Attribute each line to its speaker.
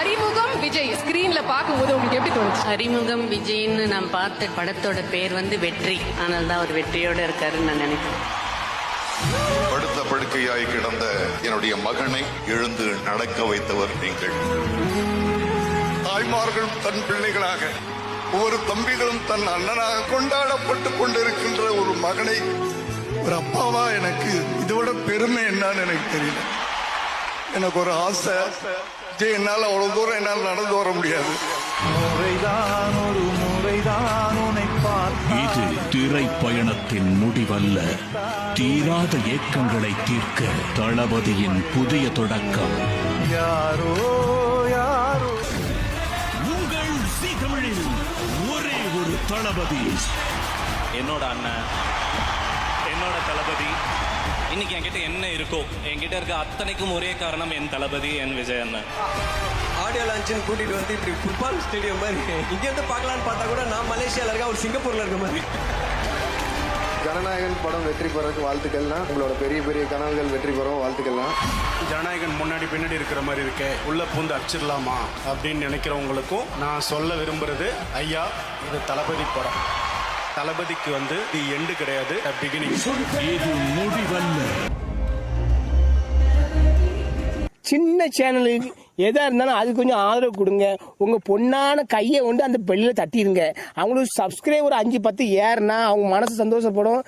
Speaker 1: அறிமுகம் விஜய். ஸ்கிரீன்ல பார்க்கும்போது உங்களுக்கு எப்படி தோணுச்சு?
Speaker 2: அறிமுகம் விஜய்னு நான் பார்த்த படத்தோட பேர் வந்து வெற்றி. ஆனால் தான் அவர் வெற்றியோட இருக்காருன்னு நான் நினைக்கிறேன்.
Speaker 3: படுத்த படுக்கையாய் கிடந்த என்னுடைய மகனை எழுந்து நடக்க வைத்தவர் நீங்கள். தாய்மார்கள் தன் பிள்ளைகளாக ஒவ்வொரு தம்பிகளும் தன் அண்ணனாக கொண்டாடப்பட்டு கொண்டிருக்கின்ற ஒரு மகனை ஒரு அப்பாவா எனக்கு இதோட பெருமை என்னன்னு எனக்கு தெரியல. எனக்கு ஒரு ஆசை. என்னால் அவ்வளவு தூரம் என்னால் நடந்து வர முடியாது.
Speaker 4: முறைதான் ஒரு முறைதான்
Speaker 5: இது திரைப்பயணத்தின் முடிவல்ல. தீராத ஏக்கங்களை தீர்க்க தளபதியின் புதிய தொடக்கம்.
Speaker 4: யாரோ யாரோ.
Speaker 5: உங்கள் ஜீ தமிழில் ஒரே ஒரு தளபதி.
Speaker 6: என்னோட அண்ணன் என்னோட தளபதி. இன்னைக்கு என்கிட்ட என்ன இருக்கோ என்கிட்ட இருக்க அத்தனைக்கும் ஒரே காரணம் என் தளபதி என் விஜய் அண்ணன்.
Speaker 7: ஆடியோ லான்ச்சுன்னு கூட்டிட்டு வந்து இப்படி ஃபுட்பால் ஸ்டேடியம் மாதிரி இங்க இருந்து பார்க்கலான்னு பார்த்தா கூட நான் மலேசியால இருக்கேன் ஒரு சிங்கப்பூர்ல இருக்க மாதிரி.
Speaker 8: ஜனநாயகன் படம் வெற்றி பெறக்கு வாழ்த்துக்கள்னா உங்களோட பெரிய பெரிய கனவுகள் வெற்றி பெறவும் வாழ்த்துக்கள்னா.
Speaker 9: ஜனநாயகன் முன்னாடி பின்னாடி இருக்கிற மாதிரி இருக்கே உள்ள பூந்து அடிச்சிடலாமா அப்படின்னு நினைக்கிறவங்களுக்கும் நான் சொல்ல விரும்புறது ஐயா இது தளபதி படம். தளபதிக்கு வந்து தி எண்டு கிடையாது. பிகினிங்
Speaker 5: இது முடிவல்ல
Speaker 10: சின்ன சேனலுக்கு எதா இருந்தாலும் அது கொஞ்சம் ஆதரவு கொடுங்க. உங்க பொண்ணான கையை கொண்டு அந்த பெல்லில் தட்டிடுங்க அவங்களுக்கு சப்ஸ்கிரைபர் அஞ்சு பத்து ஏறுனா அவங்க மனசு சந்தோஷப்படும்.